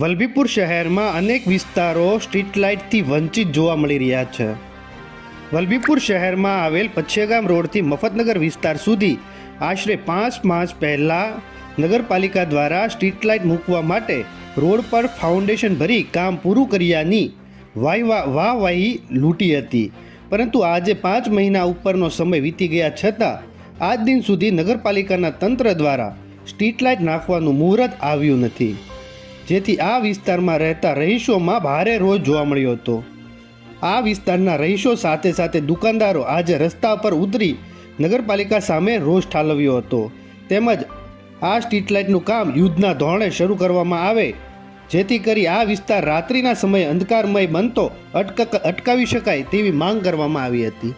વલભીપુર શહેરમાં અનેક વિસ્તારો સ્ટ્રીટ લાઇટથી વંચિત જોવા મળી રહ્યા છે. વલભીપુર શહેરમાં આવેલ પચ્છેગામ રોડથી મફતનગર વિસ્તાર સુધી આશરે પાંચ માસ પહેલાં નગરપાલિકા દ્વારા સ્ટ્રીટ લાઇટ મૂકવા માટે રોડ પર ફાઉન્ડેશન ભરી કામ પૂરું કર્યાની વાહ વાહ વાહવાહી લૂંટી હતી. પરંતુ આજે પાંચ મહિના ઉપરનો સમય વીતી ગયા છતાં આજ દિન સુધી નગરપાલિકાના તંત્ર દ્વારા સ્ટ્રીટ લાઇટ નાખવાનું મુહૂર્ત આવ્યું નથી. જેથી આ વિસ્તારમાં રહેતા રહીશોમાં ભારે રોજ જોવા મળ્યો હતો. આ વિસ્તારના રહીશો સાથે સાથે દુકાનદારો આજે રસ્તા પર ઉતરી નગરપાલિકા સામે રોષ ઠાલવ્યો હતો. તેમજ આ સ્ટ્રીટ લાઇટનું કામ યુદ્ધના ધોરણે શરૂ કરવામાં આવે, જેથી કરી આ વિસ્તાર રાત્રિના સમયે અંધકારમય બનતો અટક અટકાવી શકાય તેવી માંગ કરવામાં આવી હતી.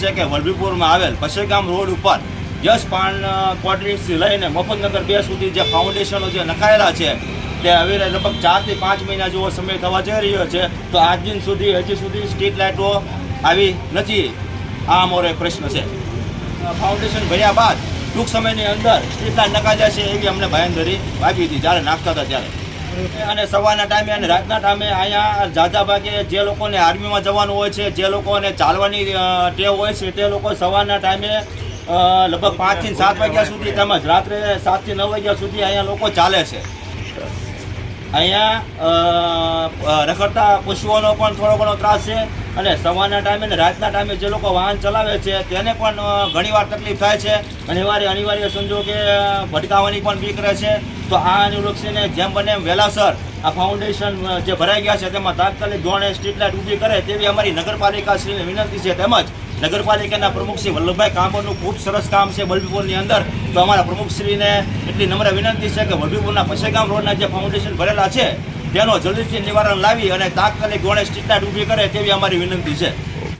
છે કે વલભીપુરમાં આવેલ પછેગામ રોડ ઉપર યશ પાન ક્વોર્ટરીસથી લઈને મફતનગર બે સુધી જે ફાઉન્ડેશનો જે નખાયેલા છે તે હવે લગભગ ચારથી પાંચ મહિના જેવો સમય થવા જઈ રહ્યો છે, તો આજ દિન સુધી હજી સુધી સ્ટ્રીટ લાઇટો આવી નથી. આ અમારો પ્રશ્ન છે. ફાઉન્ડેશન ભર્યા બાદ ટૂંક સમયની અંદર સ્ટ્રીટ લાઇટ નખાઈ છે એવી અમને બાંયધરી આપી હતી જ્યારે નાખતા હતા ત્યારે. અને સવારના ટાઈમે અને રાતના ટાઈમે અહીંયા જાજા ભાગે જે લોકોને આર્મીમાં જવાનું હોય છે, જે લોકોને ચાલવાની ટેવ હોય છે, તે લોકો સવારના ટાઈમે લગભગ પાંચથી સાત વાગ્યા સુધી તેમજ રાત્રે સાતથી નવ વાગ્યા સુધી અહીંયા લોકો ચાલે છે. અહીંયા રખડતા પશુઓનો પણ થોડો ઘણો ત્રાસ છે. અને સવારના ટાઈમે અને રાતના ટાઈમે જે લોકો વાહન ચલાવે છે, તેને પણ ઘણીવાર તકલીફ થાય છે. અનિવાર્ય અનિવાર્ય સંજોગે ભટકાવાની પણ બીક રહે છે. તો આ અનુલક્ષીને જેમ બને એમ વહેલાસર આ ફાઉન્ડેશન જે ભરાઈ ગયા છે, તેમાં તાત્કાલિક ધોરણે સ્ટ્રીટ લાઇટ ઊભી કરે તેવી અમારી નગરપાલિકા શ્રીને વિનંતી છે. તેમજ નગરપાલિકાના પ્રમુખ શ્રી વલ્લભભાઈ કાંબરનું ખૂબ સરસ કામ છે વલ્લભીપુરની અંદર. તો અમારા પ્રમુખશ્રીને એટલી નમ્ર વિનંતી છે કે વલભીપુરના પશેગામ રોડના જે ફાઉન્ડેશન ભરેલા છે, તેનો જલ્દીથી નિવારણ લાવી અને તાત્કાલિક ધોરણે સ્ટ્રીટ લાઇટ ઊભી કરે તેવી અમારી વિનંતી છે.